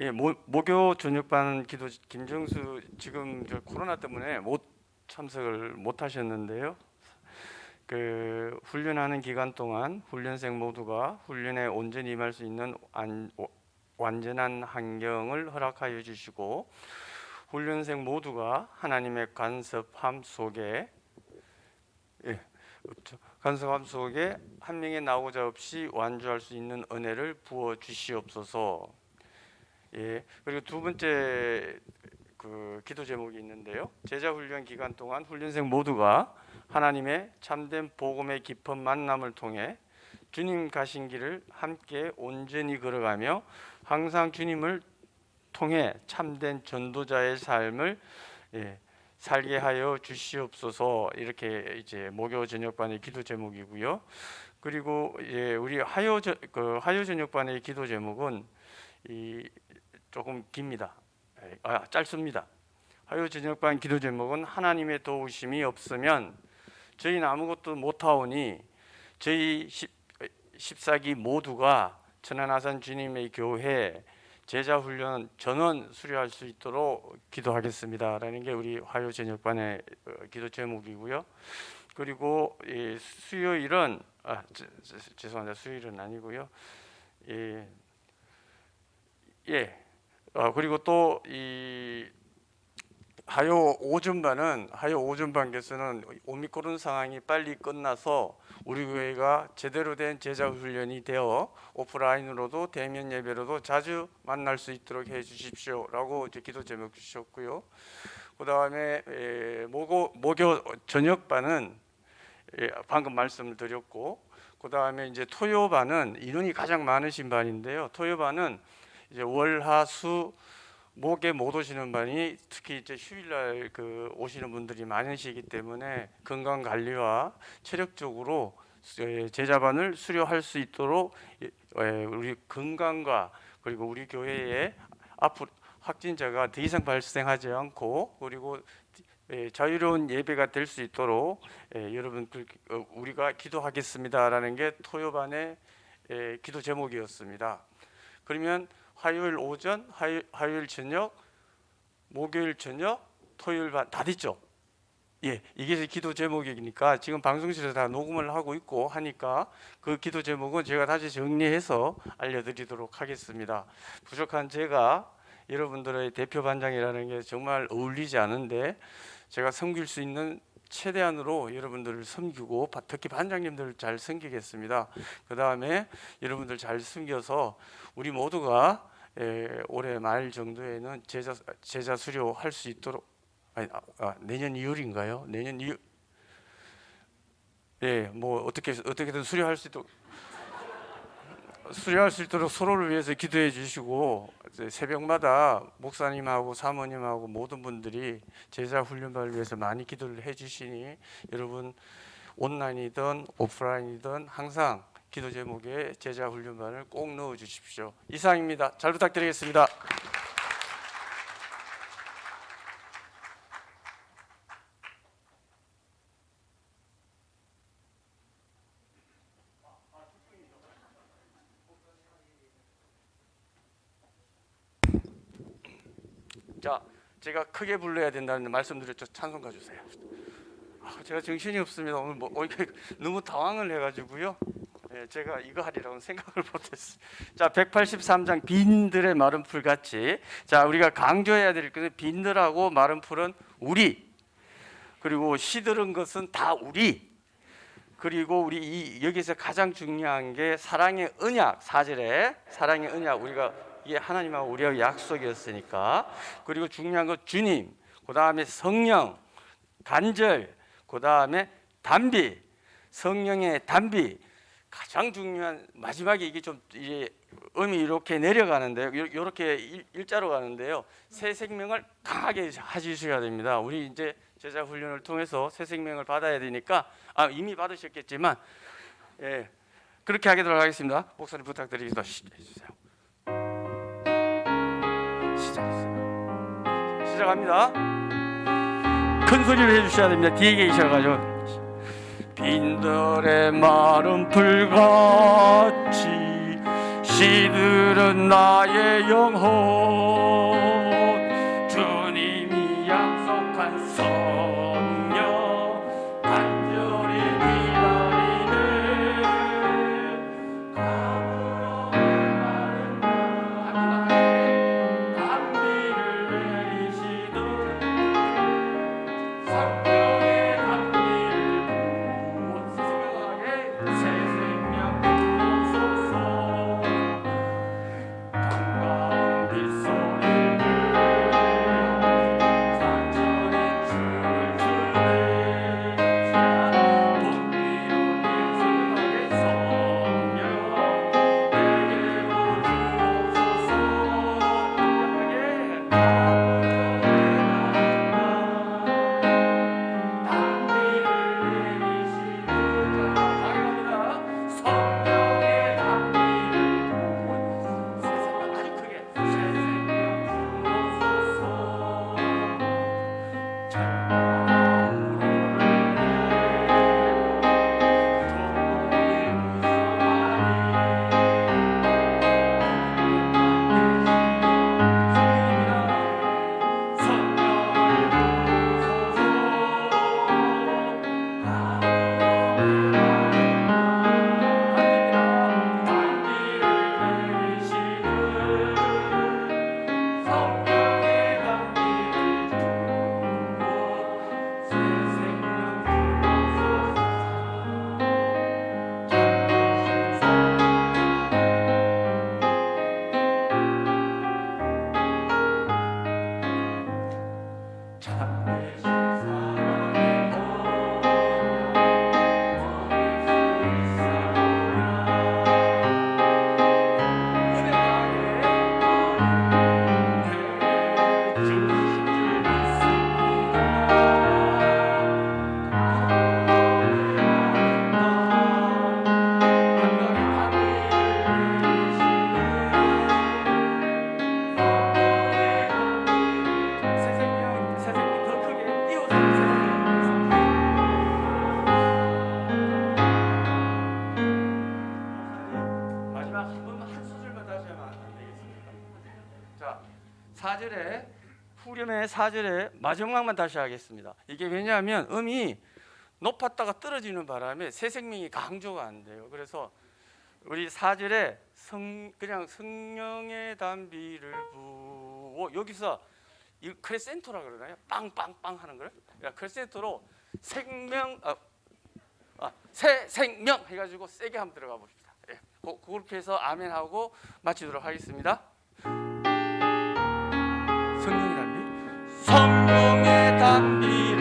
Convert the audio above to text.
예, 모, 모교 저녁반 기도 김정수 지금 저 코로나 때문에 못 참석을 못 하셨는데요. 그 훈련하는 기간 동안 훈련생 모두가 훈련에 온전히 임할 수 있는 안, 오- 완전한 환경을 허락하여 주시고 훈련생 모두가 하나님의 간섭함 속에 예. 간섭함 속에 한 명의 나오자 없이 완주할 수 있는 은혜를 부어 주시옵소서. 예. 그리고 두 번째 그 기도 제목이 있는데요. 제자 훈련 기간 동안 훈련생 모두가 하나님의 참된 복음의 깊은 만남을 통해 주님 가신 길을 함께 온전히 걸어가며 항상 주님을 통해 참된 전도자의 삶을 예, 살게 하여 주시옵소서 이렇게 이제 목요 저녁반의 기도 제목이고요. 그리고 예, 우리 하요 저, 그 하요 저녁반의 기도 제목은 이 조금 깁니다. 예, 아, 짧습니다. 하요 저녁반 기도 제목은 하나님의 도우심이 없으면 저희는 아무것도 못하오니 저희 10, 14기 모두가 천안아산 주님의 교회 제자 훈련 전원 수료할 수 있도록 기도하겠습니다라는 게 우리 화요 저녁반의 어, 기도 제목이고요. 그리고 이 수요일은 아 저, 저, 죄송합니다 수요일은 아니고요. 예, 예. 어, 그리고 또 이 하요 오전반은 하요 오전반께서는 오미크론 상황이 빨리 끝나서 우리 교회가 제대로 된 제자 훈련이 되어 오프라인으로도 대면 예배로도 자주 만날 수 있도록 해 주십시오라고 기도 제목 주셨고요. 그다음에 에, 모고 모교 저녁반은 예, 방금 말씀을 드렸고 그다음에 이제 토요반은 인원이 가장 많으신 반인데요. 토요반은 이제 월화수 목에 못 오시는 반이 특히 이제 휴일날 그 오시는 분들이 많으시기 때문에 건강 관리와 체력적으로 예, 제자반을 수료할 수 있도록 예, 예, 우리 건강과 그리고 우리 교회에 앞으로 확진자가 더 이상 발생하지 않고 그리고 예, 자유로운 예배가 될 수 있도록 예, 여러분 그, 어, 우리가 기도하겠습니다라는 게 토요반의 예, 기도 제목이었습니다. 그러면 화요일 오전, 화요, 화요일 저녁, 목요일 저녁, 토요일 반다 됐죠? 예, 이게 기도 제목이니까 지금 방송실에서 다 녹음을 하고 있고 하니까 그 기도 제목은 제가 다시 정리해서 알려드리도록 하겠습니다. 부족한 제가 여러분들의 대표 반장이라는 게 정말 어울리지 않은데 제가 섬길 수 있는 최대한으로 여러분들을 섬기고 바- 특히 반장님들을 잘 섬기겠습니다. 그 다음에 여러분들 잘 섬겨서 우리 모두가 에, 올해 말 정도에는 제자 제자 수료 할 수 있도록 아니, 아, 아, 내년 2월인가요? 내년 2월 예, 뭐 어떻게 어떻게든 수료할 수 있도록 수료할 수 있도록 서로를 위해서 기도해 주시고 새벽마다 목사님하고 사모님하고 모든 분들이 제자 훈련반을 위해서 많이 기도를 해 주시니 여러분 온라인이든 오프라인이든 항상 기도 제목에 제자 훈련반을 꼭 넣어 주십시오. 이상입니다. 잘 부탁드리겠습니다. 자, 제가 크게 불러야 된다는 말씀드렸죠. 찬송 가주세요. 아, 제가 정신이 없습니다. 오늘 뭐 너무 당황을 해가지고요. 예, 제가 이거 하리라고 생각을 못했어요. 자, 183장 빈들의 마른 풀 같이. 자, 우리가 강조해야 될 것은 빈들하고 마른 풀은 우리. 그리고 시들은 것은 다 우리. 그리고 우리 이 여기서 가장 중요한 게 사랑의 언약 사절에 사랑의 언약 우리가 이게 하나님하고 우리하고 약속이었으니까 그리고 중요한 건 주님 그 다음에 성령 간절 그 다음에 단비 성령의 단비 가장 중요한 마지막에 이게 좀 이제 음이 이렇게 내려가는데요. 이렇게 일- 일자로 가는데요. 새 생명을 강하게 하시셔야 됩니다. 우리 이제 제자 훈련을 통해서 새 생명을 받아야 되니까 아 이미 받으셨겠지만 예 그렇게 하도록 하겠습니다. 목사님 시- 해주세요. 시작했어요. 시작합니다. 큰 소리를 해주셔야 됩니다. 뒤에 계셔가지고 빈들의 마른 풀같이 시들은 나의 영혼 4절에 후렴의 4절에 마지막만 다시 하겠습니다. 이게 왜냐하면 음이 높았다가 떨어지는 바람에 새 생명이 강조가 안 돼요. 그래서 우리 4절에 성 그냥 성령의 단비를 부어 여기서 이 크레센토라 그러나요? 빵빵빵 하는 걸? 크레센토로 생명 아, 아, 새 생명 해가지고 세게 한번 들어가 봅시다. 예, 고, 그렇게 해서 아멘 하고 마치도록 하겠습니다. Sunday.